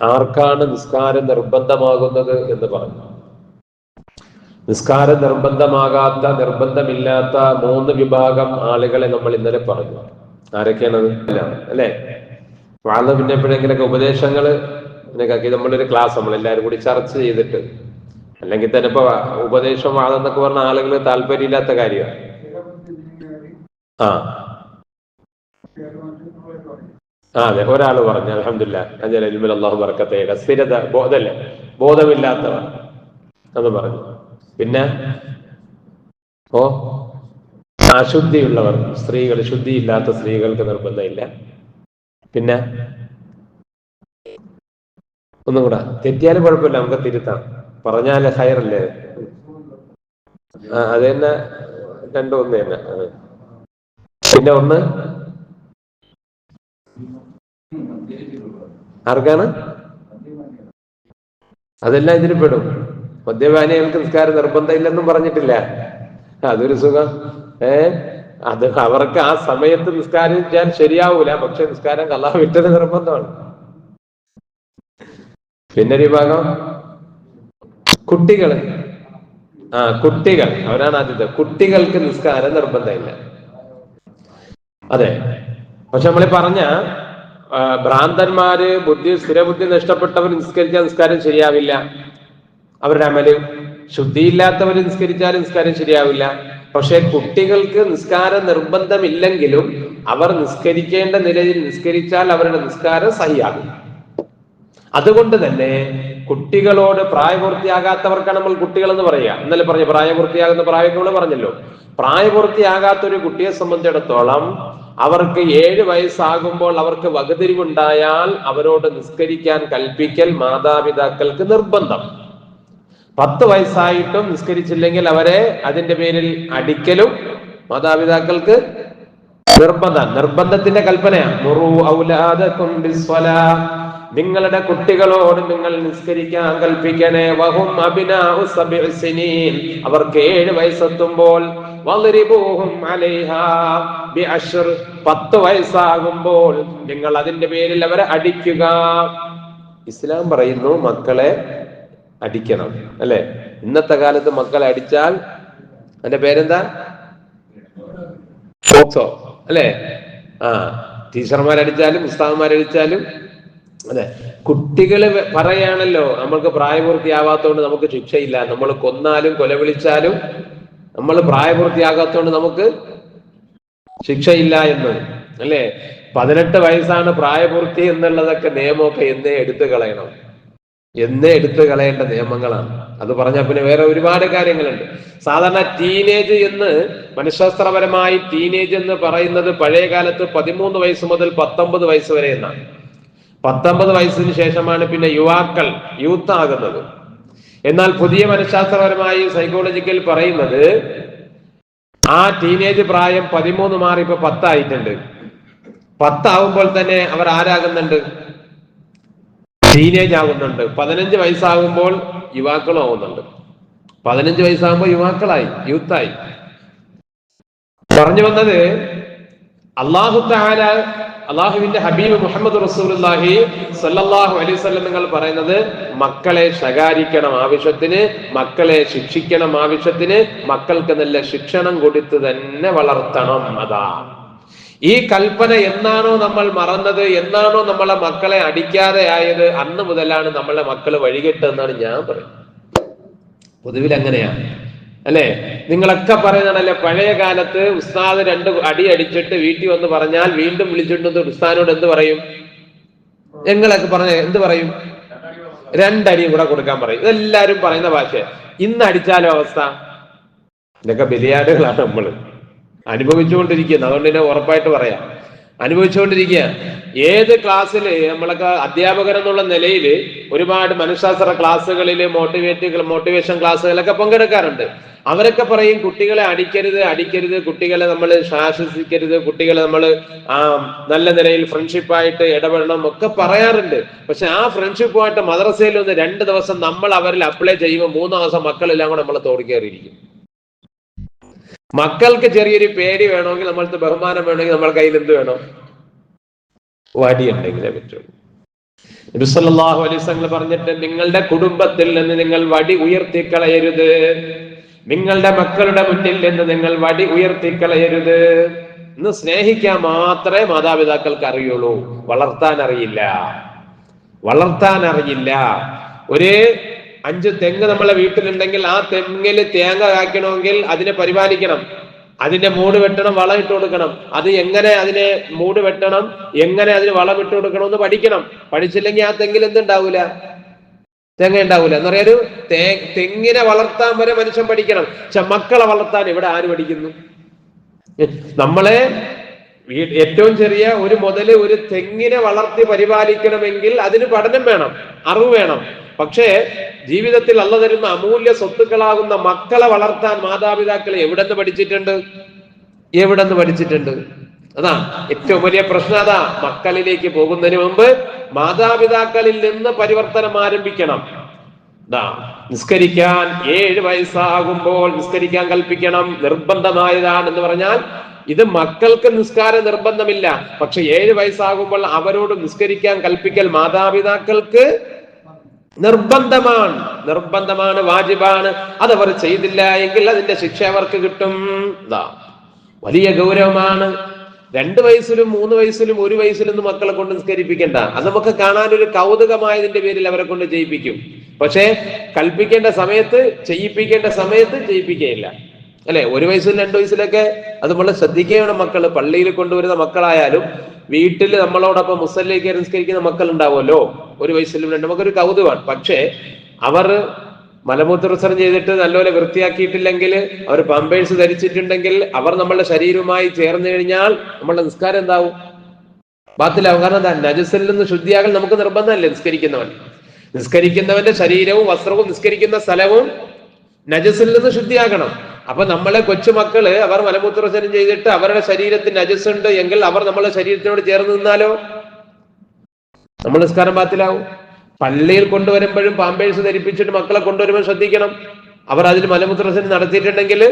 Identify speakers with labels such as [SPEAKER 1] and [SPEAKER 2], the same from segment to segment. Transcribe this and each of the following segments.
[SPEAKER 1] ആർക്കാണ് നിസ്കാരം നിർബന്ധമാകുന്നത് എന്ന് പറഞ്ഞു. നിസ്കാരം നിർബന്ധമാകാത്ത നിർബന്ധമില്ലാത്ത മൂന്ന് വിഭാഗം ആളുകളെ നമ്മൾ ഇന്നലെ പറഞ്ഞു. ആരൊക്കെയാണത്? അല്ലെ? വാഴ പിന്നെ എപ്പോഴെങ്കിലൊക്കെ ഉപദേശങ്ങൾ ഇതിനൊക്കെ നമ്മളൊരു ക്ലാസ് നമ്മൾ എല്ലാവരും കൂടി ചർച്ച ചെയ്തിട്ട്. അല്ലെങ്കിൽ തന്നെ ഇപ്പൊ ഉപദേശം വാദം പറഞ്ഞ ആളുകൾ താല്പര്യമില്ലാത്ത കാര്യമാണ്. ആ. അതെ. ഒരാൾ പറഞ്ഞു അലഹമില്ല അള്ളാഹു ബർക്കത്തേല സ്ഥിരത ബോധല്ലേ ബോധമില്ലാത്തവർ അത് പറഞ്ഞു. പിന്നെ ഓ അശുദ്ധിയുള്ളവർ സ്ത്രീകൾ ശുദ്ധിയില്ലാത്ത സ്ത്രീകൾക്ക് നിർബന്ധമില്ല. പിന്നെ ഒന്നും കൂടെ. തെറ്റിയാലും കുഴപ്പമില്ല നമുക്ക് തിരുത്താം. പറഞ്ഞാൽ ഹയറല്ലേ അത് തന്നെ രണ്ടു ഒന്ന് തന്നെ. പിന്നെ ഒന്ന് ആർക്കാണ്? അതെല്ലാം ഇതിന് പെടും. മദ്യപാനികൾക്ക് നിസ്കാരം നിർബന്ധമില്ലെന്നും പറഞ്ഞിട്ടില്ല. അതൊരു സുഖം. ഏ? അത് അവർക്ക് ആ സമയത്ത് നിസ്കാരം ചെയ്യാൻ ശരിയാവൂല. പക്ഷെ നിസ്കാരം കല്ലാ വിട്ടത് നിർബന്ധമാണ്. പിന്നെ ഒരു വിഭാഗം. കുട്ടികൾ ആ കുട്ടികൾ. അവരാണ് ആദ്യത്തെ. കുട്ടികൾക്ക് നിസ്കാരം നിർബന്ധമില്ല. അതെ. പക്ഷെ നമ്മൾ പറഞ്ഞ ഭ്രാന്തന്മാര് ബുദ്ധി സ്ഥിരബുദ്ധി നഷ്ടപ്പെട്ടവർ നിസ്കരിച്ചാൽ നിസ്കാരം ശരിയാവില്ല. അവരുടെ അമൽ ശുദ്ധിയില്ലാത്തവർ നിസ്കരിച്ചാൽ നിസ്കാരം ശരിയാവില്ല. പക്ഷെ കുട്ടികൾക്ക് നിസ്കാരം നിർബന്ധമില്ലെങ്കിലും അവർ നിസ്കരിക്കേണ്ട നിലയിൽ നിസ്കരിച്ചാൽ അവരുടെ നിസ്കാരം സഹിയാകും. അതുകൊണ്ട് തന്നെ കുട്ടികളോട് പ്രായപൂർത്തിയാകാത്തവർക്കാണ് നമ്മൾ കുട്ടികൾ എന്ന് പറയുക. ഇന്നലെ പറഞ്ഞു പ്രായപൂർത്തിയാകുന്ന പ്രായം നമ്മൾ പറഞ്ഞല്ലോ. പ്രായപൂർത്തിയാകാത്ത ഒരു കുട്ടിയെ സംബന്ധിച്ചിടത്തോളം അവർക്ക് ഏഴ് വയസ്സാകുമ്പോൾ അവർക്ക് വകതിരിവുണ്ടായാൽ അവരോട് നിസ്കരിക്കാൻ കൽപ്പിക്കൽ മാതാപിതാക്കൾക്ക് നിർബന്ധം. പത്ത് വയസ്സായിട്ടും നിസ്കരിച്ചില്ലെങ്കിൽ അവരെ അതിന്റെ പേരിൽ അടിക്കലും മാതാപിതാക്കൾക്ക് നിർബന്ധം. നിർബന്ധത്തിന്റെ കൽപ്പനയാണ്. നിങ്ങളുടെ കുട്ടികളോട് നിങ്ങൾ നിസ്കരിക്കാൻ കൽപ്പിക്കണേ. വഹും സിനീൻ. അവർക്ക് ഏഴ് വയസ്സെത്തുമ്പോൾ വളിരിബൂഹും അലൈഹാ അഷർ പത്ത് വയസ്സാകുമ്പോൾ നിങ്ങൾ അതിന്റെ പേരിൽ അവരെ അടിക്കുക. ഇസ്ലാം പറയുന്നു മക്കളെ അടിക്കണം അല്ലെ? ഇന്നത്തെ കാലത്ത് മക്കളെ അടിച്ചാൽ അതിന്റെ പേരെന്താ? അല്ലേ? ആ ടീച്ചർമാരടിച്ചാലും ഉസ്താദന്മാരടിച്ചാലും അതെ. കുട്ടികൾ പറയാണല്ലോ നമ്മൾക്ക് പ്രായപൂർത്തിയാവാത്തോണ്ട് നമുക്ക് ശിക്ഷയില്ല. നമ്മൾ കൊന്നാലും കൊല വിളിച്ചാലും നമ്മൾ പ്രായപൂർത്തിയാകാത്തോണ്ട് നമുക്ക് ശിക്ഷയില്ല എന്ന് അല്ലേ? പതിനെട്ട് വയസ്സാണ് പ്രായപൂർത്തി എന്നുള്ളതൊക്കെ നിയമമൊക്കെ എന്നേ എടുത്തു കളയണം. എന്നേ എടുത്തു കളയേണ്ട നിയമങ്ങളാണ്. അത് പറഞ്ഞാൽ പിന്നെ വേറെ ഒരുപാട് കാര്യങ്ങളുണ്ട്. സാധാരണ ടീനേജ് എന്ന് മനഃശാസ്ത്രപരമായി ടീനേജ് എന്ന് പറയുന്നത് പഴയ കാലത്ത് പതിമൂന്ന് വയസ്സ് മുതൽ പത്തൊമ്പത് വയസ്സ് വരെ എന്നാണ്. പത്തൊമ്പത് വയസ്സിന് ശേഷമാണ് പിന്നെ യുവാക്കൾ യൂത്ത് ആകുന്നത് എന്നാൽ പുതിയ മനഃശാസ്ത്രപരമായി സൈക്കോളജിക്കൽ പറയുന്നത് ആ ടീനേജ് പ്രായം പതിമൂന്ന് മാറി ഇപ്പൊ പത്തായിട്ടുണ്ട്. പത്താവുമ്പോൾ തന്നെ അവർ ആരാകുന്നുണ്ട്? ടീനേജ് ആകുന്നുണ്ട് പതിനഞ്ച് വയസ്സാകുമ്പോൾ യുവാക്കളും ആവുന്നുണ്ട് പതിനഞ്ച് വയസ്സാകുമ്പോൾ യുവാക്കളായി യൂത്തായി. പറഞ്ഞു വന്നത് അള്ളാഹു താല അള്ളാഹുവിന്റെ ഹബീബ് മുഹമ്മദ് റസൂലുള്ളാഹി സല്ലാഹു അലൈഹി നിങ്ങൾ പറയുന്നത് മക്കളെ ശകാരിക്കണം ആവശ്യത്തിന് മക്കളെ ശിക്ഷിക്കണം ആവശ്യത്തിന് മക്കൾക്ക് നല്ല ശിക്ഷണം കൊടുത്ത് തന്നെ വളർത്തണം. അതാ. ഈ കൽപ്പന എന്നാണോ നമ്മൾ മറന്നത് എന്നാണോ നമ്മളെ മക്കളെ അടിക്കാതെ ആയത്? അന്ന് മുതലാണ് നമ്മളെ മക്കൾ വഴികെട്ടെന്നാണ് ഞാൻ പറയുന്നത്. പൊതുവിൽ അങ്ങനെയാണ് അല്ലെ? നിങ്ങളൊക്കെ പറയുന്നതല്ലേ പഴയ കാലത്ത് ഉസ്താദ് രണ്ട് അടി അടിച്ചിട്ട് വീട്ടിൽ വന്ന് പറഞ്ഞാൽ വീണ്ടും വിളിച്ചിട്ടുണ്ട് ഉസ്താദിനോട് എന്ത് പറയും? ഞങ്ങളൊക്കെ പറഞ്ഞ എന്ത് പറയും? രണ്ടടിയും കൂടെ കൊടുക്കാൻ പറയും. ഇതെല്ലാരും പറയുന്ന ഭാഷ ഇന്ന് അടിച്ചാലോ അവസ്ഥ? ഇതൊക്കെ ബലിയാടുകളാണ് നമ്മൾ. അനുഭവിച്ചുകൊണ്ടിരിക്കുന്നത് അതുകൊണ്ട് തന്നെ ഉറപ്പായിട്ട് പറയാം. അനുഭവിച്ചുകൊണ്ടിരിക്കുക ഏത് ക്ലാസ്സിൽ നമ്മളൊക്കെ അധ്യാപകർ എന്നുള്ള നിലയിൽ ഒരുപാട് മനഃശാസ്ത്ര ക്ലാസ്സുകളിൽ മോട്ടിവേറ്റ് മോട്ടിവേഷൻ ക്ലാസ്സുകളൊക്കെ പങ്കെടുക്കാറുണ്ട്. അവരൊക്കെ പറയും കുട്ടികളെ അടിക്കരുത് അടിക്കരുത്. കുട്ടികളെ നമ്മൾ ശാസിക്കരുത്. കുട്ടികളെ നമ്മൾ ആ നല്ല നിലയിൽ ഫ്രണ്ട്ഷിപ്പായിട്ട് ഇടപെടണം ഒക്കെ പറയാറുണ്ട്. പക്ഷെ ആ ഫ്രണ്ട്ഷിപ്പുമായിട്ട് മദ്രസയിൽ ഒന്ന് രണ്ട് ദിവസം നമ്മൾ അവരിൽ അപ്ലൈ ചെയ്യുമ്പോൾ മൂന്ന് ദിവസം മക്കളെല്ലാം കൂടെ നമ്മളെ തോടിക്കേറിയിരിക്കും മക്കൾക്ക് ചെറിയൊരു പേടി വേണമെങ്കിൽ നമ്മൾക്ക് ബഹുമാനം വേണമെങ്കിൽ നമ്മുടെ കയ്യിൽ എന്ത് വേണം? വടി ഉണ്ടെങ്കിലേ പറ്റുള്ളൂ. നബിസല്ലാഹു വസല്ലം പറഞ്ഞിട്ട് നിങ്ങളുടെ കുടുംബത്തിൽ നിന്ന് നിങ്ങൾ വടി ഉയർത്തിക്കളയരുത്. നിങ്ങളുടെ മക്കളുടെ മുന്നിൽ നിന്ന് നിങ്ങൾ വടി ഉയർത്തിക്കളയരുത്. ഇന്ന് സ്നേഹിക്കാൻ മാത്രമേ മാതാപിതാക്കൾക്ക് അറിയുള്ളൂ. വളർത്താൻ അറിയില്ല. വളർത്താൻ അറിയില്ല. ഒരു അഞ്ച് തെങ്ങ് നമ്മളെ വീട്ടിലുണ്ടെങ്കിൽ ആ തെങ്ങിൽ തേങ്ങ കായ്ക്കണമെങ്കിൽ അതിനെ പരിപാലിക്കണം. അതിന്റെ മൂട് വെട്ടണം വളം ഇട്ട് കൊടുക്കണം. അത് എങ്ങനെ അതിനെ മൂട് വെട്ടണം എങ്ങനെ അതിന് വളം ഇട്ട് കൊടുക്കണം എന്ന് പഠിക്കണം. പഠിച്ചില്ലെങ്കിൽ ആ തെങ്ങിൽ എന്തുണ്ടാവൂല തേങ്ങ ഉണ്ടാവൂല. എന്ന് പറയാ ഒരു തെങ്ങിനെ വളർത്താൻ വരെ മനുഷ്യൻ പഠിക്കണം. പക്ഷെ മക്കളെ വളർത്താൻ ഇവിടെ ആര് പഠിക്കുന്നു? നമ്മളെ ഏറ്റവും ചെറിയ ഒരു മുതൽ ഒരു തെങ്ങിനെ വളർത്തി പരിപാലിക്കണമെങ്കിൽ അതിന് പഠനം വേണം അറിവ് വേണം. പക്ഷേ ജീവിതത്തിൽ അല്ല തരുന്ന അമൂല്യ സ്വത്തുക്കളാകുന്ന മക്കളെ വളർത്താൻ മാതാപിതാക്കൾ എവിടെന്ന് പഠിച്ചിട്ടുണ്ട്? എവിടെ നിന്ന് പഠിച്ചിട്ടുണ്ട്? അതാ ഏറ്റവും വലിയ പ്രശ്നം അതാ. മക്കളിലേക്ക് പോകുന്നതിന് മുമ്പ് മാതാപിതാക്കളിൽ നിന്ന് പരിവർത്തനം ആരംഭിക്കണം. നിസ്കരിക്കാൻ ഏഴ് വയസ്സാകുമ്പോൾ നിസ്കരിക്കാൻ കൽപ്പിക്കണം. നിർബന്ധമായതാണെന്ന് പറഞ്ഞാൽ ഇത് മക്കൾക്ക് നിസ്കാര നിർബന്ധമില്ല. പക്ഷെ ഏഴ് വയസ്സാകുമ്പോൾ അവരോട് നിസ്കരിക്കാൻ കൽപ്പിക്കൽ മാതാപിതാക്കൾക്ക് നിർബന്ധമാണ്. നിർബന്ധമാണ് വാജിബാണ്. അതവർ ചെയ്തില്ല എങ്കിൽ അതിന്റെ ശിക്ഷ അവർക്ക് കിട്ടും. വലിയ ഗൗരവമാണ്. രണ്ട് വയസ്സിലും മൂന്ന് വയസ്സിലും ഒരു വയസ്സിലും മക്കളെ കൊണ്ട് നിസ്കരിപ്പിക്കണ്ട. അത് നമുക്ക് കാണാൻ ഒരു കൗതുകമായതിന്റെ പേരിൽ അവരെ കൊണ്ട് ചെയ്യിപ്പിക്കും. പക്ഷേ കൽപ്പിക്കേണ്ട സമയത്ത് ചെയ്യിപ്പിക്കേണ്ട സമയത്ത് ചെയ്യിപ്പിക്കുകയില്ല. അല്ലെ? ഒരു വയസ്സിലും രണ്ടു വയസ്സിലൊക്കെ അത് നമ്മൾ ശ്രദ്ധിക്കുകയാണ് മക്കൾ പള്ളിയിൽ കൊണ്ടുവരുന്ന മക്കളായാലും വീട്ടിൽ നമ്മളോടൊപ്പം മുസല്ലേക്ക് നിസ്കരിക്കുന്ന മക്കൾ ഉണ്ടാവുമല്ലോ ഒരു വയസ്സിലും രണ്ട് നമുക്കൊരു കൗതുകമാണ്. പക്ഷേ അവർ മലമൂത്ര വിസർജനം ചെയ്തിട്ട് നല്ലപോലെ വൃത്തിയാക്കിയിട്ടില്ലെങ്കിൽ അവർ പമ്പേഴ്സ് ധരിച്ചിട്ടുണ്ടെങ്കിൽ അവർ നമ്മളുടെ ശരീരവുമായി ചേർന്ന് കഴിഞ്ഞാൽ നമ്മളുടെ നിസ്കാരം എന്താവും? ബാത്തിലാവും. കാരണം എന്താ? നജസിൽ നിന്ന് ശുദ്ധിയാകൽ നമുക്ക് നിർബന്ധമല്ലേ നിസ്കരിക്കുന്നവൻ? നിസ്കരിക്കുന്നവന്റെ ശരീരവും വസ്ത്രവും നിസ്കരിക്കുന്ന സ്ഥലവും നജസിൽ നിന്ന് ശുദ്ധിയാകണം. അപ്പൊ നമ്മളെ കൊച്ചുമക്കൾ അവർ മലമൂത്ര വിസർജനം ചെയ്തിട്ട് അവരുടെ ശരീരത്തിന് നജസ് ഉണ്ട് എങ്കിൽ അവർ നമ്മളെ ശരീരത്തിനോട് ചേർന്ന് നിന്നാലോ? നമ്മൾ നിസ്കാരം പാത്തിലാവും പള്ളിയിൽ കൊണ്ടുവരുമ്പോഴും പാമ്പേഴ്സ് ധരിപ്പിച്ചിട്ട് മക്കളെ കൊണ്ടുവരുമ്പോൾ ശ്രദ്ധിക്കണം. അവർ അതിൽ മലമൂത്രസനം നടത്തിയിട്ടുണ്ടെങ്കിൽ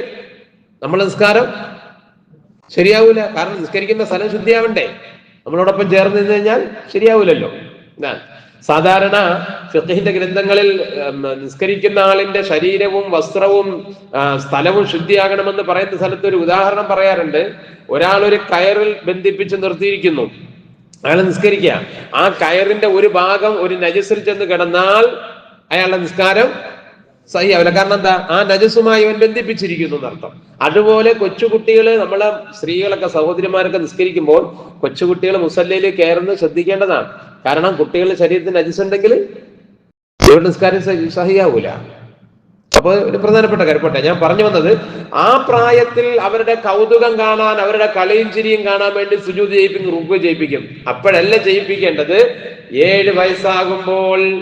[SPEAKER 1] നമ്മൾ നിസ്കാരം ശരിയാവൂല. കാരണം നിസ്കരിക്കുന്ന സ്ഥലം ശുദ്ധിയാവണ്ടേ? നമ്മളോടൊപ്പം ചേർന്ന് നിന്ന് കഴിഞ്ഞാൽ ശരിയാവൂലല്ലോ. ഇതാ. സാധാരണ ഫിഖഹിന്റെ ഗ്രന്ഥങ്ങളിൽ നിസ്കരിക്കുന്ന ആളിന്റെ ശരീരവും വസ്ത്രവും സ്ഥലവും ശുദ്ധിയാകണമെന്ന് പറയുന്ന സ്ഥലത്ത് ഒരു ഉദാഹരണം പറയാറുണ്ട്. ഒരാൾ ഒരു കയറിൽ ബന്ധിപ്പിച്ച് നിർത്തിയിരിക്കുന്നു. അയാൾ നിസ്കരിക്കുക. ആ കയറിന്റെ ഒരു ഭാഗം ഒരു നജസിൽ ചെന്ന് കിടന്നാൽ അയാളുടെ നിസ്കാരം സഹിയാവില്ല. കാരണം എന്താ? ആ നജസുമായി അവൻ ബന്ധിപ്പിച്ചിരിക്കുന്നു എന്നർത്ഥം. അതുപോലെ കൊച്ചുകുട്ടികൾ നമ്മളെ സ്ത്രീകളൊക്കെ സഹോദരിമാരൊക്കെ നിസ്കരിക്കുമ്പോൾ കൊച്ചുകുട്ടികൾ മുസല്ലയിൽ കയറുന്നത് ശ്രദ്ധിക്കേണ്ടതാണ്. കാരണം കുട്ടികളുടെ ശരീരത്തിന് നജസുണ്ടെങ്കിൽ ഇവരുടെ നിസ്കാരം സഹി- സഹിയാവൂല. അപ്പൊ ഒരു പ്രധാനപ്പെട്ട കാര്യം പോട്ടെ. ഞാൻ പറഞ്ഞു വന്നത് ആ പ്രായത്തിൽ അവരുടെ കൗതുകം കാണാൻ അവരുടെ കളിയും ചിരിയും കാണാൻ വേണ്ടി സുജൂത് ചെയ്യിപ്പിക്കും റുക്ക് ചെയ്യിപ്പിക്കും അപ്പോഴല്ല ചെയ്യിപ്പിക്കേണ്ടത് ഏഴ് വയസ്സാകുമ്പോൾ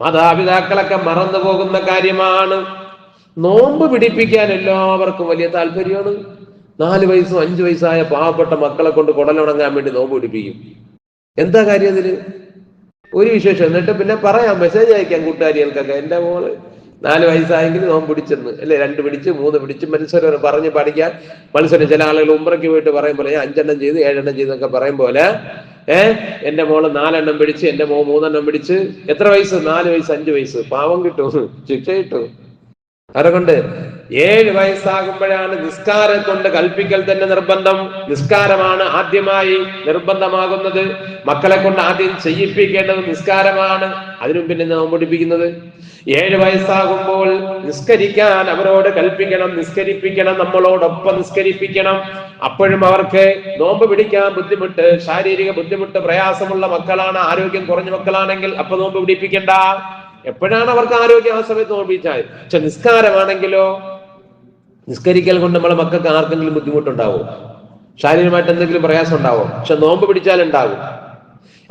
[SPEAKER 1] മാതാപിതാക്കളൊക്കെ മറന്നു പോകുന്ന കാര്യമാണ്. നോമ്പ് പിടിപ്പിക്കാൻ എല്ലാവർക്കും വലിയ താല്പര്യമാണ്. നാല് വയസ്സും അഞ്ചു വയസ്സായ പാവപ്പെട്ട മക്കളെ കൊണ്ട് കുടലുണങ്ങാൻ വേണ്ടി നോമ്പ് പിടിപ്പിക്കും. എന്താ കാര്യം അതിൽ? ഒരു വിശേഷം. എന്നിട്ട് പിന്നെ പറയാം. മെസ്സേജ് അയക്കാം കൂട്ടുകാരികൾക്കൊക്കെ. എന്റെ മോൾ നാല് വയസ്സായെങ്കിൽ നോമ്പ് പിടിച്ചെന്ന്. അല്ലെ? രണ്ട് പിടിച്ച് മൂന്ന് പിടിച്ച് മത്സരം പറഞ്ഞ് പഠിക്കാൻ. മത്സരം ചില ആളുകൾ ഉമ്രയ്ക്ക് പോയിട്ട് പറയും പോലെ അഞ്ചെണ്ണം ചെയ്ത് ഏഴെണ്ണം ചെയ്തൊക്കെ പറയും പോലെ. ഏഹ് എന്റെ മോൾ നാലെണ്ണം പിടിച്ച് എന്റെ മോ മൂന്നെണ്ണം പിടിച്ച്. എത്ര വയസ്സ്? നാല് വയസ്സ് അഞ്ച് വയസ്സ്. പാവം കിട്ടും. ശിക്ഷ കിട്ടും. അതുകൊണ്ട് ഏഴ് വയസ്സാകുമ്പോഴാണ് നിസ്കാരം കൊണ്ട് കൽപ്പിക്കൽ തന്നെ നിർബന്ധം. നിസ്കാരമാണ് ആദ്യമായി നിർബന്ധമാകുന്നത്. മക്കളെ കൊണ്ട് ആദ്യം ചെയ്യിപ്പിക്കേണ്ടത് നിസ്കാരമാണ്. അതിനു പിന്നെ നാം പഠിപ്പിക്കുന്നത്. ഏഴ് വയസ്സാകുമ്പോൾ നിസ്കരിക്കാൻ അവരോട് കൽപ്പിക്കണം. നിസ്കരിപ്പിക്കണം നമ്മളോടൊപ്പം നിസ്കരിപ്പിക്കണം. അപ്പോഴും അവർക്ക് നോമ്പ് പിടിക്കാൻ ബുദ്ധിമുട്ട് ശാരീരിക ബുദ്ധിമുട്ട് പ്രയാസമുള്ള മക്കളാണ് ആരോഗ്യം കുറഞ്ഞ മക്കളാണെങ്കിൽ അപ്പൊ നോമ്പ് പിടിപ്പിക്കണ്ട. എപ്പോഴാണ് അവർക്ക് ആരോഗ്യം ആ സമയത്ത് ഓർമ്മിച്ചാൽ? പക്ഷെ നിസ്കാരമാണെങ്കിലോ? നിസ്കരിക്കൽ കൊണ്ട് നമ്മളെ മക്കൾക്ക് ആർക്കെങ്കിലും ബുദ്ധിമുട്ടുണ്ടാവും? ശാരീരികമായിട്ട് എന്തെങ്കിലും പ്രയാസം ഉണ്ടാവും പക്ഷെ നോമ്പ് പിടിച്ചാൽ ഉണ്ടാകും.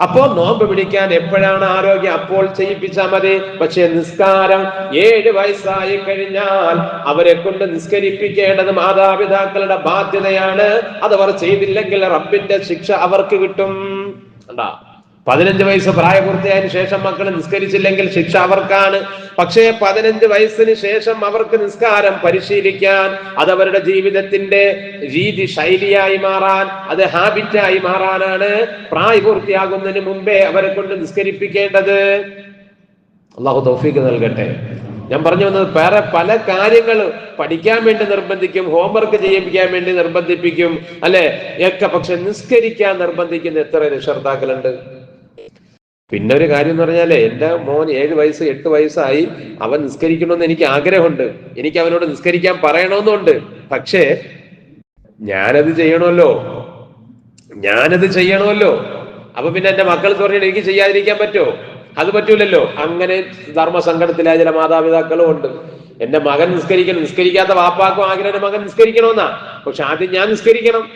[SPEAKER 1] അപ്പോ നോമ്പ് പിടിക്കാൻ എപ്പോഴാണ് ആരോഗ്യം? അപ്പോൾ ചെയ്യിപ്പിച്ചാൽ മതി. പക്ഷെ നിസ്കാരം ഏഴ് വയസ്സായി കഴിഞ്ഞാൽ അവരെ കൊണ്ട് നിസ്കരിപ്പിക്കേണ്ടത് മാതാപിതാക്കളുടെ ബാധ്യതയാണ്. അത് അവർ ചെയ്തില്ലെങ്കിൽ റബ്ബിന്റെ ശിക്ഷ അവർക്ക് കിട്ടും. കണ്ടാ? പതിനഞ്ച് വയസ്സ് പ്രായപൂർത്തിയായതിനു ശേഷം മക്കൾ നിസ്കരിച്ചില്ലെങ്കിൽ ശിക്ഷ അവർക്കാണ്. പക്ഷേ പതിനഞ്ച് വയസ്സിന് ശേഷം അവർക്ക് നിസ്കാരം പരിശീലിക്കാൻ അത് അവരുടെ ജീവിതത്തിന്റെ രീതി ശൈലിയായി മാറാൻ അത് ഹാബിറ്റായി മാറാനാണ് പ്രായപൂർത്തിയാകുന്നതിന് മുമ്പേ അവരെ കൊണ്ട് നിസ്കരിപ്പിക്കേണ്ടത്. അള്ളാഹു തൗഫീക്ക് നൽകട്ടെ. ഞാൻ പറഞ്ഞു വന്നത് വേറെ പല കാര്യങ്ങൾ പഠിക്കാൻ വേണ്ടി നിർബന്ധിക്കും ഹോംവർക്ക് ചെയ്യിപ്പിക്കാൻ വേണ്ടി നിർബന്ധിപ്പിക്കും അല്ലെ? ഒക്കെ പക്ഷെ നിസ്കരിക്കാൻ നിർബന്ധിക്കുന്ന എത്ര രക്ഷകർത്താക്കളുണ്ട്? പിന്നെ ഒരു കാര്യം എന്ന് പറഞ്ഞാലേ എന്റെ മോൻ ഏഴ് വയസ്സ് എട്ട് വയസ്സായി അവൻ നിസ്കരിക്കണമെന്ന് എനിക്ക് ആഗ്രഹമുണ്ട്. എനിക്ക് അവനോട് നിസ്കരിക്കാൻ പറയണമെന്നുണ്ട്. പക്ഷേ ഞാനത് ചെയ്യണമല്ലോ. ഞാനത് ചെയ്യണമല്ലോ. അപ്പൊ പിന്നെ എന്റെ മക്കൾ പറഞ്ഞിട്ട് എനിക്ക് ചെയ്യാതിരിക്കാൻ പറ്റുമോ? അത് പറ്റൂലല്ലോ. അങ്ങനെ ധർമ്മസങ്കടത്തിലായ ചില മാതാപിതാക്കളും ഉണ്ട്. എന്റെ മകൻ നിസ്കരിക്കണം. നിസ്കരിക്കാത്ത വാപ്പാക്കും ആഗ്രഹം മകൻ നിസ്കരിക്കണമെന്നാ. പക്ഷെ ആദ്യം ഞാൻ നിസ്കരിക്കണം.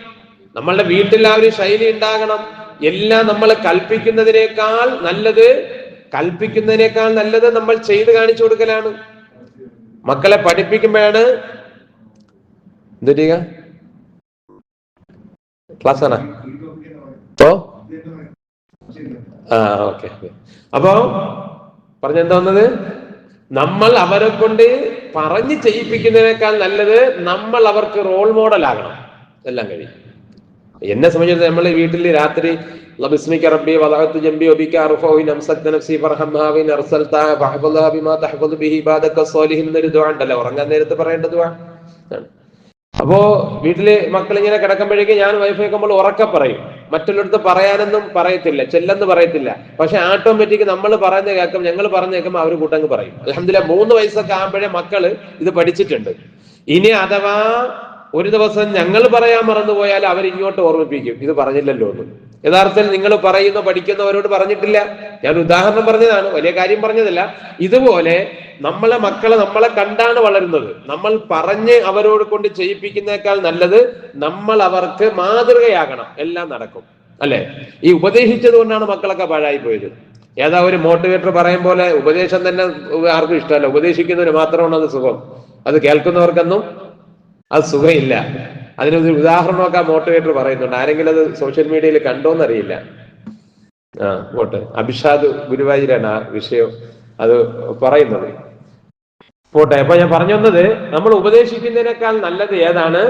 [SPEAKER 1] നമ്മളുടെ വീട്ടിൽ ആ ഒരു ശൈലി ഉണ്ടാകണം. എല്ലാം നമ്മൾ കൽപ്പിക്കുന്നതിനേക്കാൾ നല്ലത് കൽപ്പിക്കുന്നതിനേക്കാൾ നല്ലത് നമ്മൾ ചെയ്ത് കാണിച്ചു കൊടുക്കലാണ്. മക്കളെ പഠിപ്പിക്കുമ്പോഴാണ് എന്ത് ചെയ്യുക ക്ലാസ് ആണ്? ഓ ആ ഓക്കെ അപ്പോ പറഞ്ഞെന്താ വന്നത്? നമ്മൾ അവരെ കൊണ്ട് പറഞ്ഞ് ചെയ്യിപ്പിക്കുന്നതിനേക്കാൾ നല്ലത് നമ്മൾ അവർക്ക് റോൾ മോഡൽ ആകണം. എല്ലാം കഴിയും. എന്നെ സംബന്ധിച്ചിടത്തോളം നമ്മൾ വീട്ടിൽ രാത്രി നഫ്സി ബിമാ ബിഹി ഇബാദക ഉറങ്ങാൻ നേരത്ത് പറയേണ്ട ദുആ. അപ്പോ വീട്ടിൽ മക്കൾ ഇങ്ങനെ കിടക്കുമ്പോഴേക്ക് ഞാൻ വൈഫ് കേൾക്കുമ്പോൾ ഉറക്ക പറയും. മറ്റുള്ളടത്ത് പറയാനൊന്നും പറയത്തില്ല ചെല്ലെന്ന് പറയത്തില്ല. പക്ഷെ ഓട്ടോമാറ്റിക് നമ്മൾ പറയുന്ന കേൾക്കും ഞങ്ങൾ പറഞ്ഞു കേൾക്കുമ്പോൾ അവർ കൂട്ടങ്ങ് പറയും. അലഹമില്ല മൂന്ന് വയസ്സൊക്കെ ആകുമ്പോഴേ മക്കൾ ഇത് പഠിച്ചിട്ടുണ്ട്. ഇനി അഥവാ ഒരു ദിവസം ഞങ്ങൾ പറയാൻ മറന്നുപോയാൽ അവർ ഇങ്ങോട്ട് ഓർമ്മിപ്പിക്കും. ഇത് പറഞ്ഞില്ലല്ലോ എന്ന്. യഥാർത്ഥത്തിൽ നിങ്ങൾ പറയുന്ന പഠിക്കുന്നവരോട് പറഞ്ഞിട്ടില്ല. ഞാൻ ഉദാഹരണം പറഞ്ഞതാണ് വലിയ കാര്യം പറഞ്ഞതല്ല. ഇതുപോലെ നമ്മളെ മക്കളെ നമ്മളെ കണ്ടാണ് വളരുന്നത്. നമ്മൾ പറഞ്ഞ് അവരോട് കൊണ്ട് ചെയ്യിപ്പിക്കുന്നേക്കാൾ നല്ലത് നമ്മൾ അവർക്ക് മാതൃകയാകണം. എല്ലാം നടക്കും. അല്ലെ? ഈ ഉപദേശിച്ചത് കൊണ്ടാണ് മക്കളൊക്കെ പാഴായി പോയത് ഏതാ ഒരു മോട്ടിവേറ്റർ പറയും പോലെ ഉപദേശം തന്നെ ആർക്കും ഇഷ്ടമല്ല. ഉപദേശിക്കുന്നതിന് മാത്രമാണ് അത് സുഖം. അത് കേൾക്കുന്നവർക്കൊന്നും അത് സുഖമില്ല. അതിനൊരു ഉദാഹരണമൊക്കെ മോട്ടിവേറ്റർ പറയുന്നുണ്ട്. ആരെങ്കിലും അത് സോഷ്യൽ മീഡിയയിൽ കണ്ടോന്നറിയില്ല. ആ പോട്ടെ അഭിഷാദ് ഗുരുവായൂരാണ് ആ വിഷയം അത് പറയുന്നത്. പോട്ടെ അപ്പൊ ഞാൻ പറഞ്ഞു വന്നത് നമ്മൾ ഉപദേശിക്കുന്നതിനേക്കാൾ നല്ലത് ഏതാണ്?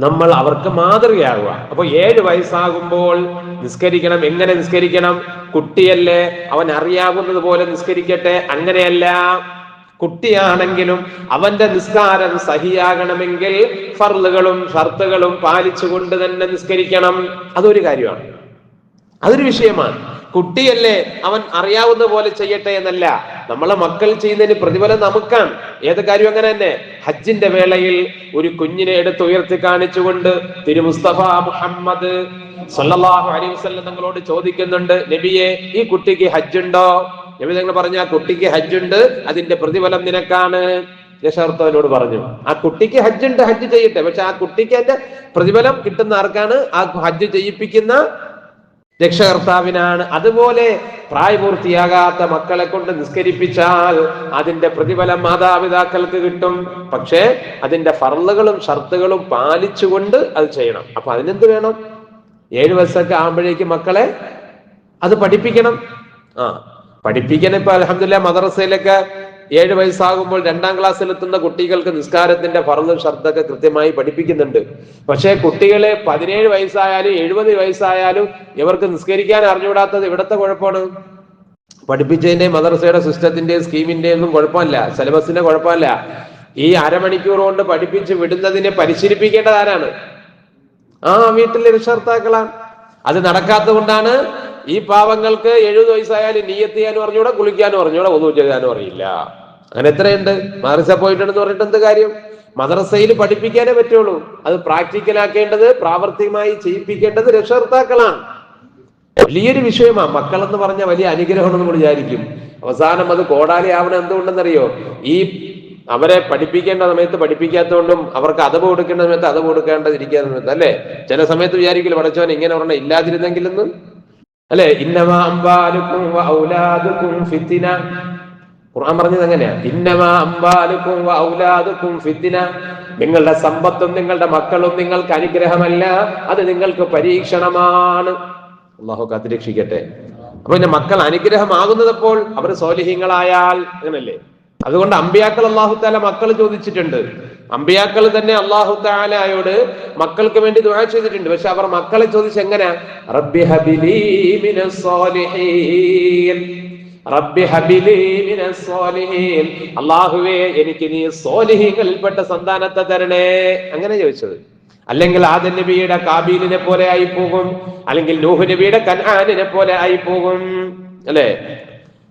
[SPEAKER 1] നമ്മൾ അവർക്ക് മാതൃകയാകുക. അപ്പൊ ഏഴ് വയസ്സാകുമ്പോൾ നിസ്കരിക്കണം. എങ്ങനെ നിസ്കരിക്കണം? കുട്ടിയല്ലേ അവൻ അറിയാവുന്നത് പോലെ നിസ്കരിക്കട്ടെ. അങ്ങനെയല്ല. കുട്ടിയാണെങ്കിലും അവന്റെ നിസ്കാരം സഹിയാകണമെങ്കിൽ ഫർളുകളും ഷർത്തുകളും പാലിച്ചുകൊണ്ട് തന്നെ നിസ്കരിക്കണം. അതൊരു കാര്യമാണ്. അതൊരു വിഷയമാണ്. കുട്ടിയല്ലേ അവൻ അറിയാവുന്ന പോലെ ചെയ്യട്ടെ എന്നല്ല. നമ്മളെ മക്കൾ ചെയ്യുന്നതിന് പ്രതിഫലം നമുക്കാണ്. ഏത് കാര്യം അങ്ങനെ തന്നെ. ഹജ്ജിന്റെ വേളയിൽ ഒരു കുഞ്ഞിനെ എടുത്ത് ഉയർത്തി കാണിച്ചുകൊണ്ട് തിരു മുസ്തഫ മുഹമ്മദ് സല്ലാഹു അലൈഹി നിങ്ങളോട് ചോദിക്കുന്നുണ്ട് നബിയെ ഈ കുട്ടിക്ക് ഹജ്ജുണ്ടോ? നബി പറഞ്ഞു ആ കുട്ടിക്ക് ഹജ്ജുണ്ട് അതിന്റെ പ്രതിഫലം നിനക്കാണ്. രക്ഷകർത്താവിനോട് പറഞ്ഞു. ആ കുട്ടിക്ക് ഹജ്ജുണ്ട് ഹജ്ജ് ചെയ്യട്ടെ. പക്ഷെ ആ കുട്ടിക്ക് അതിന്റെ പ്രതിഫലം കിട്ടുന്ന ആർക്കാണ്? ആ ഹജ്ജ് ചെയ്യിപ്പിക്കുന്ന രക്ഷകർത്താവിനാണ്. അതുപോലെ പ്രായപൂർത്തിയാകാത്ത മക്കളെ കൊണ്ട് നിസ്കരിപ്പിച്ചാൽ അതിന്റെ പ്രതിഫലം മാതാപിതാക്കൾക്ക് കിട്ടും. പക്ഷേ അതിന്റെ ഫർളുകളും ഷർത്തുകളും പാലിച്ചുകൊണ്ട് അത് ചെയ്യണം. അപ്പൊ അതിനെന്ത് വേണം? ഏഴു വയസ്സൊക്കെ ആകുമ്പോഴേക്ക് മക്കളെ അത് പഠിപ്പിക്കണം. ആ. പഠിപ്പിക്കണം ഇപ്പൊ അലഹമില്ല മദ്രസയിലൊക്കെ ഏഴ് വയസ്സാകുമ്പോൾ രണ്ടാം ക്ലാസ്സിൽ എത്തുന്ന കുട്ടികൾക്ക് നിസ്കാരത്തിന്റെ ഫറലും ഷർത്തൊക്കെ കൃത്യമായി പഠിപ്പിക്കുന്നുണ്ട്. പക്ഷേ കുട്ടികളെ പതിനേഴ് വയസ്സായാലും എഴുപത് വയസ്സായാലും ഇവർക്ക് നിസ്കരിക്കാൻ അറിഞ്ഞുകൂടാത്തത് ഇവിടത്തെ കുഴപ്പമാണ്. പഠിപ്പിച്ചതിന്റെ മദ്രസയുടെ സിസ്റ്റത്തിന്റെയും സ്കീമിന്റെ ഒന്നും കുഴപ്പമില്ല. സിലബസിന്റെ കുഴപ്പമില്ല. ഈ അരമണിക്കൂർ കൊണ്ട് പഠിപ്പിച്ച് വിടുന്നതിനെ പരിശീലിപ്പിക്കേണ്ടത് ആരാണ്? ആ വീട്ടിലെ രക്ഷകർത്താക്കളാണ്. അത് നടക്കാത്തത് കൊണ്ടാണ് ഈ പാവങ്ങൾക്ക് എഴുപത് വയസ്സായാലും നീയത്ത് ചെയ്യാനും അറിഞ്ഞൂടെ കുളിക്കാനും അറിഞ്ഞൂടെ ഒന്നും ചെയ്യാനും അറിയില്ല. അങ്ങനെ എത്രയുണ്ട്? മദ്രസ പോയിട്ടുണ്ടെന്ന് പറഞ്ഞിട്ട് എന്ത് കാര്യം? മദ്രസയിൽ പഠിപ്പിക്കാനേ പറ്റുള്ളൂ. അത് പ്രാക്ടിക്കലാക്കേണ്ടത് പ്രാവർത്തികമായി ചെയ്യിപ്പിക്കേണ്ടത് രക്ഷകർത്താക്കളാണ്. വലിയൊരു വിഷയമാണ് മക്കൾ എന്ന് പറഞ്ഞ വലിയ അനുഗ്രഹം നമ്മൾ വിചാരിക്കും. അവസാനം അത് കോടാലി ആവണം എന്തുകൊണ്ടെന്നറിയോ? ഈ അവരെ പഠിപ്പിക്കേണ്ട സമയത്ത് പഠിപ്പിക്കാത്തതുകൊണ്ടും അവർക്ക് അതവ് കൊടുക്കേണ്ട സമയത്ത് അതവ് കൊടുക്കേണ്ടതിരിക്കുന്ന സമയത്ത് അല്ലെ? ചില സമയത്ത് വിചാരിക്കില്ല പഠിച്ചവൻ ഇങ്ങനെ പറഞ്ഞ ഇല്ലാതിരുന്നെങ്കിലെന്ന്? അല്ലെ? ഇന്നമാ അമ്പാലുക്കും ഔലാദുക്കും ഫിത്തിന. ഖുർആൻ പറഞ്ഞത് എങ്ങനെയാ ഇന്നമാ അമ്പാലുക്കും ഔലാദുക്കും ഫിത്തിന. നിങ്ങളുടെ സമ്പത്തും നിങ്ങളുടെ മക്കളും നിങ്ങൾക്ക് അനുഗ്രഹമല്ല. അത് നിങ്ങൾക്ക് പരീക്ഷണമാണ്. അള്ളാഹു കാത്തിരക്ഷിക്കട്ടെ അപ്പൊ പിന്നെ മക്കൾ അനുഗ്രഹമാകുന്നതപ്പോൾ അവർ സോലിഹ്യങ്ങളായാൽ അങ്ങനല്ലേ? അതുകൊണ്ട് അമ്പിയാക്കൾ അള്ളാഹു താല മക്കൾ ചോദിച്ചിട്ടുണ്ട്. അമ്പിയാക്കൾ തന്നെ അള്ളാഹു താലായോട് മക്കൾക്ക് വേണ്ടി ദുആ ചെയ്തിട്ടുണ്ട്. പക്ഷെ അവർ മക്കളെ ചോദിച്ച് എങ്ങനെ? റബ്ബി ഹബിലി റബ്ബി ഹബിലി അള്ളാഹുവേ എനിക്ക് നീ സ്വാലിഹീങ്ങളിൽപ്പെട്ട സന്താനത്തെ തരണേ. അങ്ങനെ ചോദിച്ചത്. അല്ലെങ്കിൽ ആദൻ നബിയുടെ കാബീലിനെ പോലെ ആയി പോകും. അല്ലെങ്കിൽ നൂഹ് നബിയുടെ കനാനിനെ പോലെ ആയി പോകും. അല്ലേ?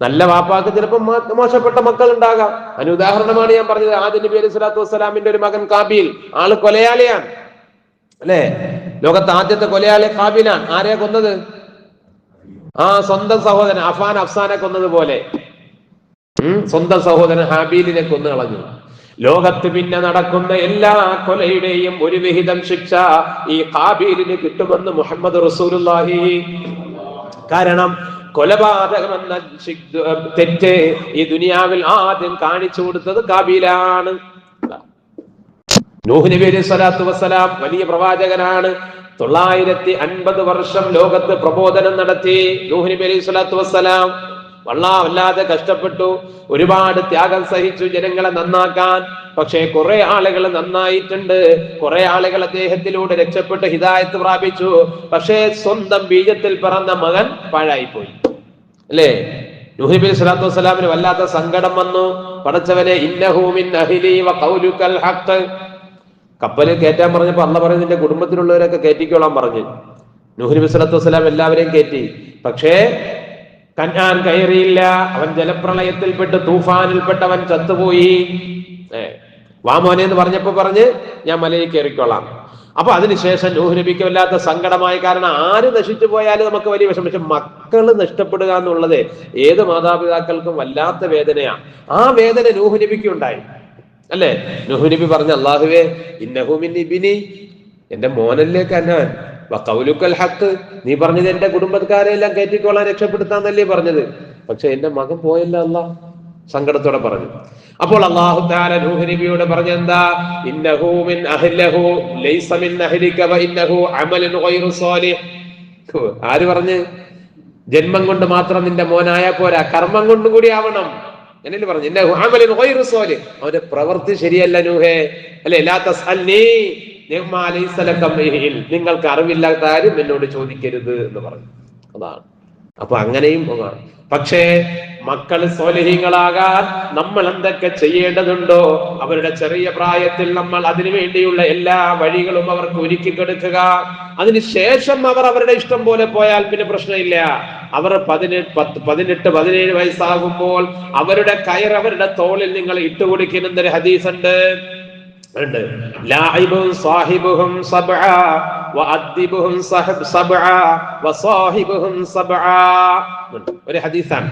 [SPEAKER 1] നല്ല വാപ്പാക്ക് ചിലപ്പോൾ മോശപ്പെട്ട മക്കൾ ഉണ്ടാകാം അതിന് ഉദാഹരണമാണ് ഞാൻ പറഞ്ഞത്. ആദ്യ നബി അലൈഹി സ്വലാത്തു വസ്സലാമിന്റെ ഒരു മകൻ കാബീൽ. ആൾ കൊലയാളിയാണ്. അല്ലേ? ലോകത്തെ ആദ്യത്തെ കൊലയാളി കാബീലാണ്. ആരെയാ കൊന്നത്? ആ സ്വന്തം സഹോദരൻ അഫാൻ അഫ്സാനെ കൊന്നത് പോലെ. സ്വന്തം സഹോദരൻ ഹാബീലിനെ കൊന്നു കളഞ്ഞു. ലോകത്ത് പിന്നെ നടക്കുന്ന എല്ലാ കൊലയുടെയും ഒരു വിഹിതം ശിക്ഷ ഈ കാബീലിന് കിട്ടുമെന്ന് മുഹമ്മദ് റസൂലുള്ളാഹി കാരണം കൊലപാതകമെന്ന തെറ്റ് ഈ ദുനിയാവിൽ ആദ്യം കാണിച്ചു കൊടുത്തത് കാബിലാണ് നൂഹ് സ്വലാത്തു വസ്സലാം വലിയ പ്രവാചകനാണ്. തൊള്ളായിരത്തി അൻപത് വർഷം ലോകത്ത് പ്രബോധനം നടത്തി നൂഹ് അലൈഹി സ്വലാത്തു വസ്സലാം. വള്ളാ വല്ലാതെ കഷ്ടപ്പെട്ടു ഒരുപാട് ത്യാഗം സഹിച്ചു ജനങ്ങളെ നന്നാക്കാൻ. പക്ഷേ കുറെ ആളുകൾ നന്നായിട്ടുണ്ട്. കുറെ ആളുകൾ അദ്ദേഹത്തിലൂടെ രക്ഷപ്പെട്ട് ഹിതായത്ത് പ്രാപിച്ചു. പക്ഷേ സ്വന്തം ബീജത്തിൽ പിറന്ന മകൻ പാഴായിപ്പോയി. അല്ലേ? നുഹിബി സ്വലാത്തു വസ്സലാമിന് വല്ലാത്ത സങ്കടം വന്നു. പടച്ചവനെ കപ്പലിൽ കയറ്റാൻ പറഞ്ഞപ്പോ അള്ള പറഞ്ഞു നിന്റെ കുടുംബത്തിലുള്ളവരൊക്കെ കയറ്റിക്കോളാൻ പറഞ്ഞു. നൂഹ് നബി സ്വലത്തു വസ്സലാം എല്ലാവരെയും കയറ്റി. പക്ഷേ കന്നാൻ കയറിയില്ല. അവൻ ജലപ്രളയത്തിൽപ്പെട്ട് തൂഫാനിൽപ്പെട്ടവൻ ചത്തുപോയി. ഏ വാമോനെ എന്ന് പറഞ്ഞപ്പോ പറഞ്ഞ് ഞാൻ മലയിൽ കയറിക്കൊള്ളാം അപ്പൊ അതിനുശേഷം നൂഹ് സങ്കടമായ കാരണം ആര് നശിച്ചു പോയാലും നമുക്ക് വലിയ വിഷമം. പക്ഷെ മക്കൾ നഷ്ടപ്പെടുക എന്നുള്ളത് ഏത് മാതാപിതാക്കൾക്കും വല്ലാത്ത വേദനയാണ് ആ വേദന നൂഹ് ഉണ്ടായി. അല്ലേ? നൂഹ് നബി പറഞ്ഞ അള്ളാഹുവേ ഇന്നഹുമിൻ ഇബിനി എന്റെ മോനല്ലേ കന്നാൻ വക്കൗലുക്കൽ ഹക്ക്. നീ പറഞ്ഞത് എന്റെ കുടുംബക്കാരെ എല്ലാം കയറ്റിക്കോളാൻ രക്ഷപ്പെടുത്താന്നല്ലേ പറഞ്ഞത്? പക്ഷെ എന്റെ മകൻ പോയല്ല അല്ല. സങ്കടത്തോടെ പറഞ്ഞു. അപ്പോൾ അള്ളാഹു നബിയോട് പറഞ്ഞ ഇന്നഹു മിൻ അഹ്ലഹു ലൈസ മിൻ വ ഇന്നഹു ഗൈറു സാലിഹ്. ആര് പറഞ്ഞ്? ജന്മം കൊണ്ട് മാത്രം നിന്റെ മോനായ പോരാ. കർമ്മം കൊണ്ടും കൂടി ആവണം. എന്നല്ലേ പറഞ്ഞു? ഇന്നഹു ഗൈറു സാലിഹ്. അവന്റെ പ്രവൃത്തി ശരിയല്ല നൂഹേ. അല്ലെ? ലാ നിങ്ങൾക്ക് അറിവില്ലാത്ത ആരും എന്നോട് ചോദിക്കരുത് എന്ന് പറഞ്ഞു. അതാണ്. അപ്പൊ അങ്ങനെയും പോകാം പക്ഷേ മക്കൾ സ്വാലിഹീങ്ങളാകാൻ നമ്മൾ എന്തൊക്കെ ചെയ്യേണ്ടതുണ്ടോ അവരുടെ ചെറിയ പ്രായത്തിൽ നമ്മൾ അതിനു വേണ്ടിയുള്ള എല്ലാ വഴികളും അവർക്ക് ഒരുക്കി കൊടുക്കുക. അതിനുശേഷം അവർ അവരുടെ ഇഷ്ടം പോലെ പോയാൽ പിന്നെ പ്രശ്നമില്ല. അവർ പതിനെട്ട് പത്ത് പതിനെട്ട് പതിനേഴ് വയസ്സാകുമ്പോൾ അവരുടെ കയർ അവരുടെ തോളിൽ നിങ്ങൾ ഇട്ടുകൊടുക്കുന്ന ഒരു ഹദീസ് ഉണ്ട് ഉണ്ട്. ലാഇബും സാഹിബുഹും സബ്ആ വഅദ്ദിബുഹും സഹബ് സബ്ആ വസാഹിബുഹും സബ്ആ ഒരു ഹദീസാണ്.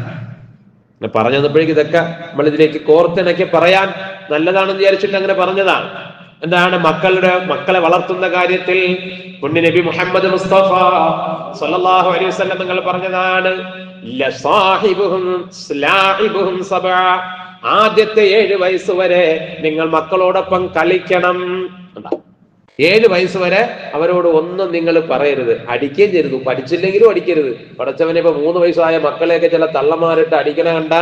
[SPEAKER 1] പറഞ്ഞു തന്നപ്പോഴേക്കും ഇതൊക്കെ നമ്മൾ ഇതിലേക്ക് കോർത്തിണക്കി പറയാൻ നല്ലതാണെന്ന് വിചാരിച്ചിട്ട് അങ്ങനെ പറഞ്ഞതാണ്. എന്താണ് മക്കളുടെ മക്കളെ വളർത്തുന്ന കാര്യത്തിൽ പുണ്യ നബി മുഹമ്മദ് മുസ്തഫ സല്ലല്ലാഹു അലൈഹി വസല്ലം നിങ്ങൾ പറഞ്ഞതാണ് ആദ്യത്തെ ഏഴ് വയസ്സ് വരെ നിങ്ങൾ മക്കളോടൊപ്പം കളിക്കണം? ഏഴ് വയസ്സ് വരെ അവരോട് ഒന്നും നിങ്ങൾ പറയരുത്. അടിക്കുകയും ചെയ്യരുത്. പഠിച്ചില്ലെങ്കിലും അടിക്കരുത്. പഠിച്ചവനെ ഇപ്പൊ മൂന്ന് വയസ്സായ മക്കളെയൊക്കെ ചില തള്ളമാരിട്ട് അടിക്കണ കണ്ട?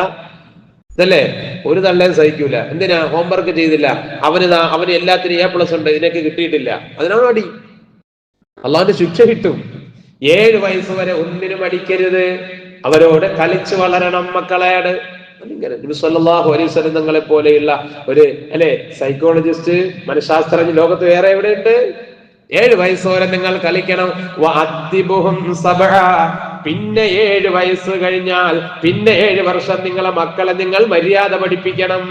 [SPEAKER 1] ഇതല്ലേ? ഒരു തള്ളയും സഹിക്കൂല. എന്തിനാ? ഹോംവർക്ക് ചെയ്തില്ല. അവന് അവന് എല്ലാത്തിനും എ പ്ലസ് ഉണ്ട്. ഇതിനൊക്കെ കിട്ടിയിട്ടില്ല. അതിനാണ് അടി? അള്ളാന്റെ ശിക്ഷ കിട്ടും. ഏഴ് വയസ്സ് വരെ ഒന്നിനും അടിക്കരുത്. അവരോട് കളിച്ചു വളരണം മക്കളെയാണ് ഇങ്ങനെ നബി സല്ലല്ലാഹു അലൈഹി തങ്ങളെ പോലെയുള്ള ഒരു അല്ലെ സൈക്കോളജിസ്റ്റ് മനഃശാസ്ത്രജ്ഞ ലോകത്ത് വേറെ എവിടെയുണ്ട്? ഏഴ് വയസ്സോരെ നിങ്ങൾ കളിക്കണം. പിന്നെ ഏഴ് വയസ്സ് കഴിഞ്ഞാൽ പിന്നെ ഏഴ് വർഷം നിങ്ങളെ മക്കളെ നിങ്ങൾ മര്യാദ പഠിപ്പിക്കണം.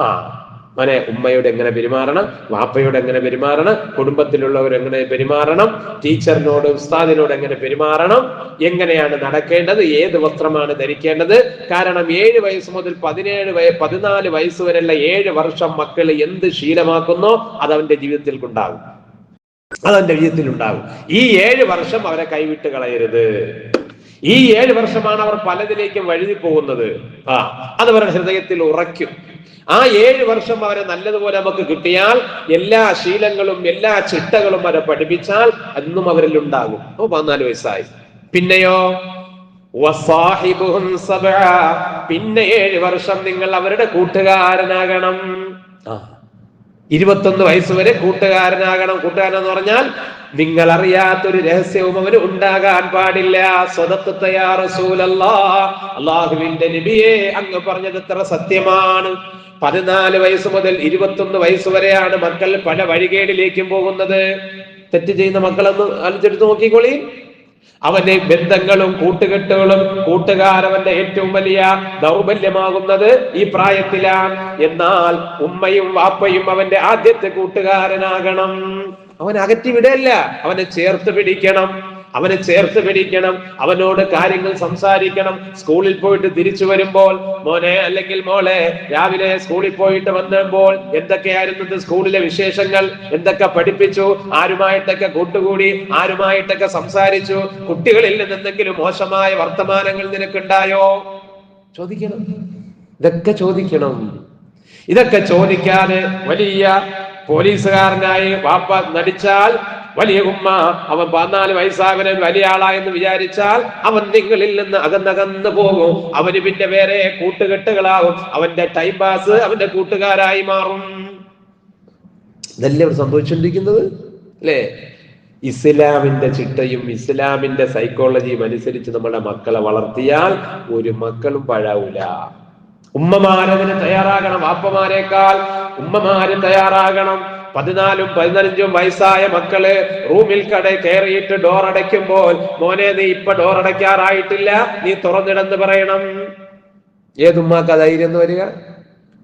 [SPEAKER 1] ആ. മോനെ ഉമ്മയോട് എങ്ങനെ പെരുമാറണം? വാപ്പയോട് എങ്ങനെ പെരുമാറണം? കുടുംബത്തിലുള്ളവർ എങ്ങനെ പെരുമാറണം? ടീച്ചറിനോട് ഉസ്താദിനോട് എങ്ങനെ പെരുമാറണം? എങ്ങനെയാണ് നടക്കേണ്ടത്? ഏത് വസ്ത്രമാണ് ധരിക്കേണ്ടത്? കാരണം ഏഴ് വയസ്സ് മുതൽ പതിനേഴ് വയ പതിനാല് വയസ്സ് വരെയുള്ള ഏഴ് വർഷം മക്കൾ എന്ത് ശീലമാക്കുന്നോ അത് അവന്റെ ജീവിതത്തിൽ ഉണ്ടാകും അവന്റെ ജീവിതത്തിൽ ഉണ്ടാകും ഈ ഏഴ് വർഷം അവരെ കൈവിട്ട് കളയരുത്. ഈ ഏഴ് വർഷമാണ് അവർ പലതിലേക്കും വഴുതി പോകുന്നത് ആ അത് അവരുടെ ഹൃദയത്തിൽ ഉറയ്ക്കും. ആ ഏഴ് വർഷം അവരെ നല്ലതുപോലെ നമുക്ക് കിട്ടിയാൽ എല്ലാ ശീലങ്ങളും എല്ലാ ചിട്ടകളും അവരെ പഠിപ്പിച്ചാൽ അന്നും അവരിൽ ഉണ്ടാകും. ഓ പതിനാല് വയസ്സായി. പിന്നെയോ. പിന്നെ ഏഴ് വർഷം നിങ്ങൾ അവരുടെ കൂട്ടുകാരനാകണം. ആ. ഇരുപത്തൊന്ന് വയസ്സ് വരെ കൂട്ടുകാരനാകണം. കൂട്ടുകാരൻ എന്ന് പറഞ്ഞാൽ നിങ്ങൾ അറിയാത്തൊരു രഹസ്യവും അവന് ഉണ്ടാകാൻ പാടില്ല. അള്ളാഹുവിന്റെ നബിയെ അങ്ങ് പറഞ്ഞത് എത്ര സത്യമാണ്. പതിനാല് വയസ്സ് മുതൽ ഇരുപത്തൊന്ന് വയസ്സ് വരെയാണ് മക്കൾ പല വഴികേടിലേക്കും പോകുന്നത്. തെറ്റ് ചെയ്യുന്ന മക്കളെന്ന് ആലോചിച്ചെടുത്ത് നോക്കിക്കോളി അവന്റെ ബന്ധങ്ങളും കൂട്ടുകെട്ടുകളും കൂട്ടുകാരവന്റെ ഏറ്റവും വലിയ ദൗർബല്യമാകുന്നത് ഈ പ്രായത്തിലാണ്. എന്നാൽ ഉമ്മയും വാപ്പയും അവന്റെ ആദ്യത്തെ കൂട്ടുകാരനാകണം. അവൻ അകറ്റി വിടല്ല. അവനെ ചേർത്ത് പിടിക്കണം. അവനെ ചേർത്ത് പിടിക്കണം അവനോട് കാര്യങ്ങൾ സംസാരിക്കണം. സ്കൂളിൽ പോയിട്ട് തിരിച്ചു വരുമ്പോൾ മോനെ അല്ലെങ്കിൽ മോളെ രാവിലെ സ്കൂളിൽ പോയിട്ട് വന്നപ്പോൾ എന്തൊക്കെയായിരുന്നു സ്കൂളിലെ വിശേഷങ്ങൾ? എന്തൊക്കെ പഠിപ്പിച്ചു? ആരുമായിട്ടൊക്കെ കൂട്ടുകൂടി? ആരുമായിട്ടൊക്കെ സംസാരിച്ചു? കുട്ടികളിൽ നിന്ന് എന്തെങ്കിലും മോശമായ വർത്തമാനങ്ങൾ നിനക്കുണ്ടായോ? ചോദിക്കണം. ഇതൊക്കെ ചോദിക്കണം. ഇതൊക്കെ ചോദിക്കാതെ വലിയ പോലീസുകാരനായി വാപ്പ നടിച്ചാൽ വലിയ ഉമ്മ അവൻ പതിനാല് വയസ്സാവനൻ വലിയ ആളായെന്ന് വിചാരിച്ചാൽ അവൻ നിങ്ങളിൽ നിന്ന് അകന്നകന്ന് പോകും. അവന് പിന്നെ വേറെ കൂട്ടുകെട്ടുകളാവും. അവന്റെ ടൈം പാസ് അവന്റെ കൂട്ടുകാരായി മാറും. ഇതല്ലേ അവർ സംഭവിച്ചുകൊണ്ടിരിക്കുന്നത്? അല്ലേ? ഇസ്ലാമിന്റെ ചിട്ടയും ഇസ്ലാമിന്റെ സൈക്കോളജിയും അനുസരിച്ച് നമ്മുടെ മക്കളെ വളർത്തിയാൽ ഒരു മക്കളും പഴാവൂല. ഉമ്മമാരതിന് തയ്യാറാകണം വാപ്പമാരെക്കാൾ ഉമ്മമാര് തയ്യാറാകണം. പതിനാലും പതിനഞ്ചും വയസ്സായ മക്കൾ റൂമിൽ കട കയറിയിട്ട് ഡോർ അടയ്ക്കുമ്പോൾ മോനെ നീ ഇപ്പൊ ഡോർ അടയ്ക്കാറായിട്ടില്ല. നീ തുറന്നിടന്ന് പറയണം. ഏതുമ്മാക്ക ധൈര്യം എന്ന് വരിക?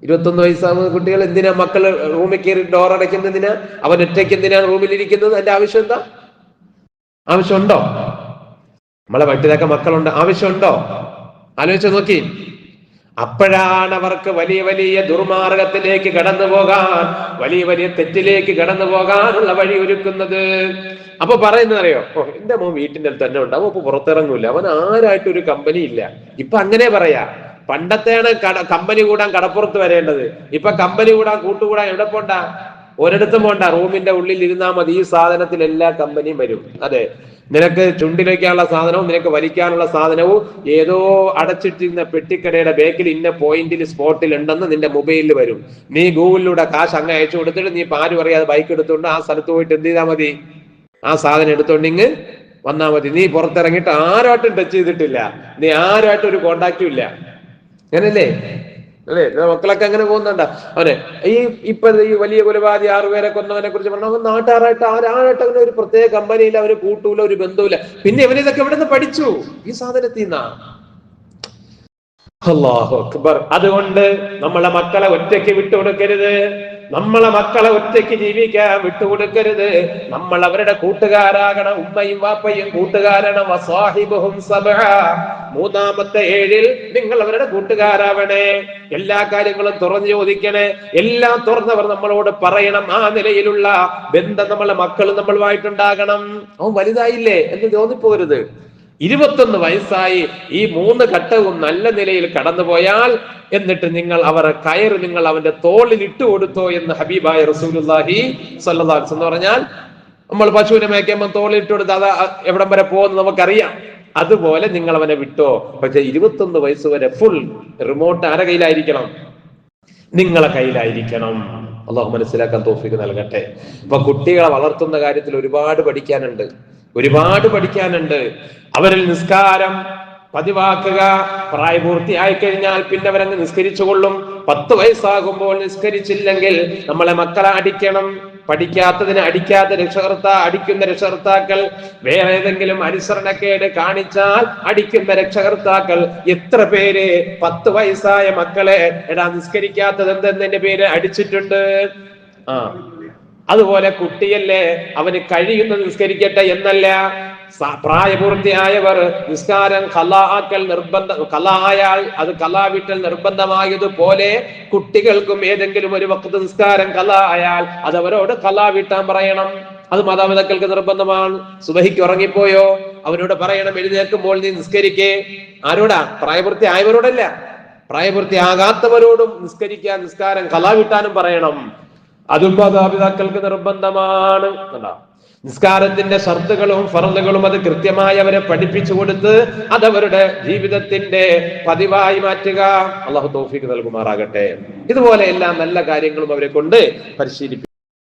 [SPEAKER 1] ഇരുപത്തൊന്ന് വയസ്സാകുന്ന കുട്ടികൾ എന്തിനാ മക്കൾ റൂമിൽ കയറി ഡോർ അടയ്ക്കുന്നതിനാ? അവൻ ഒറ്റയ്ക്ക് എന്തിനാണ് റൂമിൽ ഇരിക്കുന്നത്? എന്റെ ആവശ്യം എന്താ ആവശ്യമുണ്ടോ? നമ്മളെ വട്ടിലൊക്കെ മക്കളുണ്ട്. ആവശ്യമുണ്ടോ? ആലോചിച്ച് നോക്കി. അപ്പോഴാണ് അവർക്ക് വലിയ വലിയ ദുർമാർഗത്തിലേക്ക് കടന്നു പോകാൻ വലിയ വലിയ തെറ്റിലേക്ക് കടന്നു പോകാനുള്ള വഴി ഒരുക്കുന്നത്. അപ്പൊ പറയുന്നത് അറിയോ? ഓ എന്റെ മോൻ വീട്ടിന്റെ തന്നെ ഉണ്ടാവും അപ്പൊ പുറത്തിറങ്ങൂല. അവൻ ആരായിട്ടും ഒരു കമ്പനി ഇല്ല. ഇപ്പൊ അങ്ങനെ പറയാ. പണ്ടത്തെയാണ് കട കമ്പനി കൂടാൻ കടപ്പുറത്ത് വരേണ്ടത്. ഇപ്പൊ കമ്പനി കൂടാൻ കൂട്ടുകൂടാൻ എവിടെ പോണ്ട? ഒരിടത്തും പോണ്ട. റൂമിന്റെ ഉള്ളിൽ ഇരുന്നാൽ മതി. ഈ സാധനത്തിൽ എല്ലാ കമ്പനിയും വരും. അതെ. നിനക്ക് ചുണ്ടി വയ്ക്കാനുള്ള സാധനവും നിനക്ക് വലിക്കാനുള്ള സാധനവും ഏതോ അടച്ചിട്ടിരുന്ന പെട്ടിക്കടയുടെ ബേക്കിൽ ഇന്ന പോയിന്റിൽ സ്പോട്ടിൽ ഉണ്ടെന്ന് നിന്റെ മൊബൈലിൽ വരും. നീ ഗൂഗിളിലൂടെ കാശ് അങ്ങ് അയച്ചു കൊടുത്തിട്ട് നീ പാരു പറയാതെ ബൈക്ക് എടുത്തുകൊണ്ട് ആ സ്ഥലത്ത് പോയിട്ട് എന്ത് ചെയ്താൽ മതി? ആ സാധനം എടുത്തോണ്ടിങ് വന്നാ മതി. നീ പുറത്തിറങ്ങിയിട്ട് ആരുമായിട്ടും ടച്ച് ചെയ്തിട്ടില്ല. നീ ആരുമായിട്ടും ഒരു കോണ്ടാക്റ്റും ഇല്ല. അങ്ങനല്ലേ? അല്ലേ? മക്കളൊക്കെ അങ്ങനെ പോകുന്നുണ്ട? അവനെ ഈ ഇപ്പൊ ഈ വലിയ കൊലപാതി ആറുപേരെ കൊന്നവനെ കുറിച്ച് പറഞ്ഞു അവൻ ആരാട്ട് അവന് ഒരു പ്രത്യേക കമ്പനിയില്ല അവർ കൂട്ടൂല ഒരു ബന്ധവുമില്ല പിന്നെ ഇവനെ ഇതൊക്കെ എവിടെ നിന്ന് പഠിച്ചു? ഈ സാധനത്തിൽ അല്ലാഹു അക്ബർ. അതുകൊണ്ട് നമ്മളെ മക്കളെ ഒറ്റയ്ക്ക് വിട്ടുകൊടുക്കരുത്. നമ്മളെ മക്കളെ ഒറ്റയ്ക്ക് ജീവിക്കാൻ വിട്ടുകൊടുക്കരുത്. നമ്മൾ അവരുടെ കൂട്ടുകാരാകണം ഉമ്മയും വാപ്പയും കൂട്ടുകാരണം. മൂന്നാമത്തെ ഏഴിൽ നിങ്ങൾ അവരുടെ കൂട്ടുകാരാവണേ. എല്ലാ കാര്യങ്ങളും തുറന്നു ചോദിക്കണേ. എല്ലാം തുറന്നവർ നമ്മളോട് പറയണം. ആ നിലയിലുള്ള ബന്ധം നമ്മളെ മക്കൾ നമ്മളുമായിട്ടുണ്ടാകണം. അവൻ വലുതായില്ലേ എന്ന് തോന്നിപ്പോരുത് ഇരുപത്തൊന്ന് വയസ്സായി ഈ മൂന്ന് ഘട്ടവും നല്ല നിലയിൽ കടന്നുപോയാൽ എന്നിട്ട് നിങ്ങൾ അവർ കയറ് നിങ്ങൾ അവന്റെ തോളിൽ ഇട്ട് കൊടുത്തോ എന്ന് ഹബീബായ റസൂലുല്ലാഹി സല്ലാസ് എന്ന് പറഞ്ഞാൽ നമ്മൾ പശുവിനെ മേക്കുമ്പോൾ തോളിൽ ഇട്ട് കൊടുത്ത് അത് എവിടം വരെ പോകുന്നു നമുക്കറിയാം. അതുപോലെ നിങ്ങൾ അവനെ വിട്ടോ. പക്ഷെ ഇരുപത്തൊന്ന് വയസ്സ് വരെ ഫുൾ റിമോട്ട് ആരെ കയ്യിലായിരിക്കണം? നിങ്ങളെ കയ്യിലായിരിക്കണം. അള്ളാഹു മനസ്സിലാക്കാൻ തോഫിക്ക് നൽകട്ടെ. അപ്പൊ കുട്ടികളെ വളർത്തുന്ന കാര്യത്തിൽ ഒരുപാട് പഠിക്കാനുണ്ട്. ഒരുപാട് പഠിക്കാനുണ്ട്. അവരിൽ നിസ്കാരം പതിവാക്കുക പ്രായപൂർത്തിയായി കഴിഞ്ഞാൽ പിന്നെ അവരങ്ങ് നിസ്കരിച്ചു കൊള്ളും പത്ത് വയസ്സാകുമ്പോൾ നിസ്കരിച്ചില്ലെങ്കിൽ നമ്മളെ മക്കളെ അടിക്കണം. പഠിക്കാത്തതിന് അടിക്കാത്ത രക്ഷകർത്ത അടിക്കുന്ന രക്ഷകർത്താക്കൾ. വേറെ ഏതെങ്കിലും അനുസരണക്കേട് കാണിച്ചാൽ അടിക്കുന്ന രക്ഷകർത്താക്കൾ. എത്ര പേര് പത്ത് വയസ്സായ മക്കളെ എടാ നിസ്കരിക്കാത്തത് എന്തെന്നതിന്റെ പേര് അടിച്ചിട്ടുണ്ട്? ആ. അതുപോലെ കുട്ടിയല്ലേ അവന് കഴിയുന്ന നിസ്കരിക്കട്ടെ എന്നല്ല. പ്രായപൂർത്തിയായവർ നിസ്കാരം കലാക്കൽ നിർബന്ധ കലായാൽ അത് കലാവിട്ടൽ നിർബന്ധമായതുപോലെ കുട്ടികൾക്കും ഏതെങ്കിലും ഒരു വക്ത് നിസ്കാരം കല ആയാൽ അത് അവരോട് കലാവിട്ടാൻ പറയണം. അത് മാതാപിതാക്കൾക്ക് നിർബന്ധമാണ്. സുബഹിക്ക് ഉറങ്ങിപ്പോയോ? അവനോട് പറയണം എഴുന്നേൽക്കുമ്പോൾ നീ നിസ്കരിക്കേ. ആരോടാ? പ്രായപൂർത്തി ആയവരോടല്ല പ്രായപൂർത്തി ആകാത്തവരോടും നിസ്കരിക്കാൻ നിസ്കാരം കലാവിട്ടാനും പറയണം. അതും മാതാപിതാക്കൾക്ക് നിർബന്ധമാണ്? നിസ്കാരത്തിന്റെ ഷർത്തുകളും ഫറന്നുകളും അത് കൃത്യമായി അവരെ പഠിപ്പിച്ചു കൊടുത്ത് അത് അവരുടെ ജീവിതത്തിന്റെ പതിവായി മാറ്റുക. അള്ളാഹു തോഫിക്ക് നൽകുമാറാകട്ടെ. ഇതുപോലെ എല്ലാ നല്ല കാര്യങ്ങളും അവരെ കൊണ്ട് പരിശീലിപ്പിക്കും